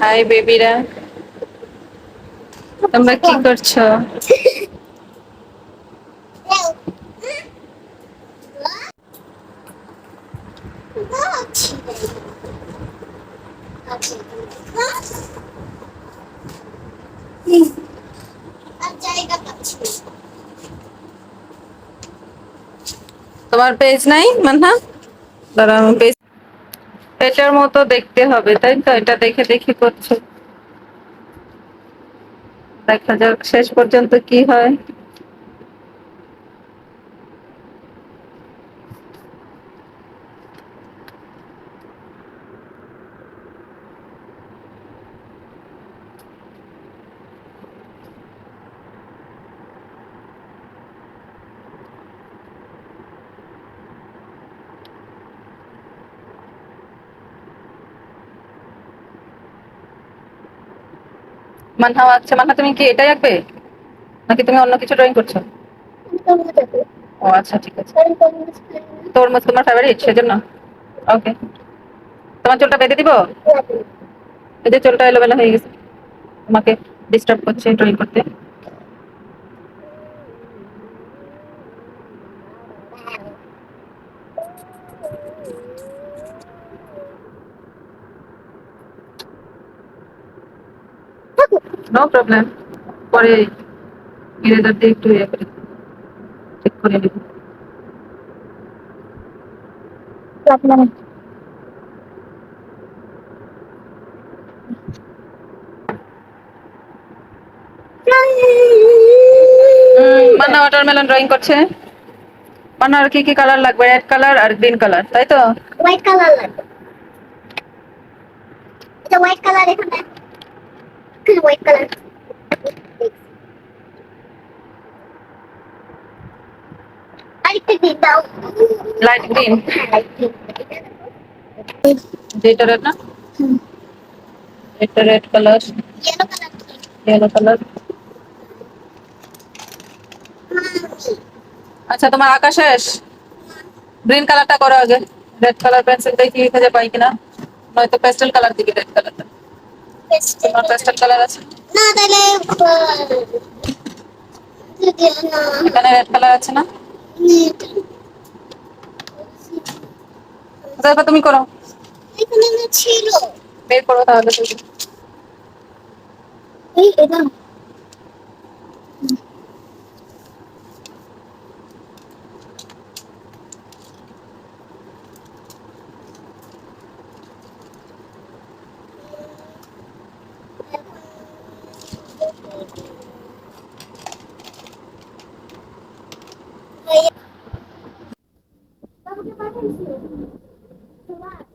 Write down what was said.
High বেবিরা তোমরা কি করছ। তোমার পেজ নাই মানহা দাঁড়াও পেজ এটার মতো দেখতে হবে, তাই তো? এটা দেখে দেখে করছ। দেখা যাক শেষ পর্যন্ত কি হয়। মানহা আচ্ছা মানহা, তুমি কি এটাই আঁকবে? নাকি তুমি অন্য কিছু ড্রয়িং করছ? ও আচ্ছা ঠিক আছে। তরমুজ তোমার ফেভারিট সেজন্য। ওকে তোমার চুলটা বেঁধে দিব? এই যে চুলটা এলোমেলো হয়ে গেছে। তোমাকে ডিস্টার্ব করছে ড্রয়িং করতে। নো প্রবলেম পরে ইরেজার দিয়ে একটু ইয়ে করে ঠিক করে নেব। মান্না ওয়াটারমেলন ড্রয়িং করছে। মান্নার কি কি কালার লাগবে? রেড কালার আর গ্রিন কালার তাই তো? হোয়াইট কালার লাগবে। হোয়াইট কালার এখানে। হোয়াইট কালার আরেকটা দিন দাও লাইট গ্রিন লাইট গ্রিন যেটা রেড না এটা রেড কালার ইয়েলো কালার কি ইয়েলো কালার আচ্ছা তোমার আঁকা শেষ গ্রিন কালারটা করো আগে রেড কালার পেন্সিল দেখি খুঁজে পাই কিনা নয়তো পেস্টেল কালার দিবি রেড কালারটা তোমার পেস্টেল কালার আছে না তাহলে এখানে রেড কালার আছে না? তারপর তুমি করো। এখানে ছিল। বের করো তাহলে। তুমি এই এটা ไม่หิ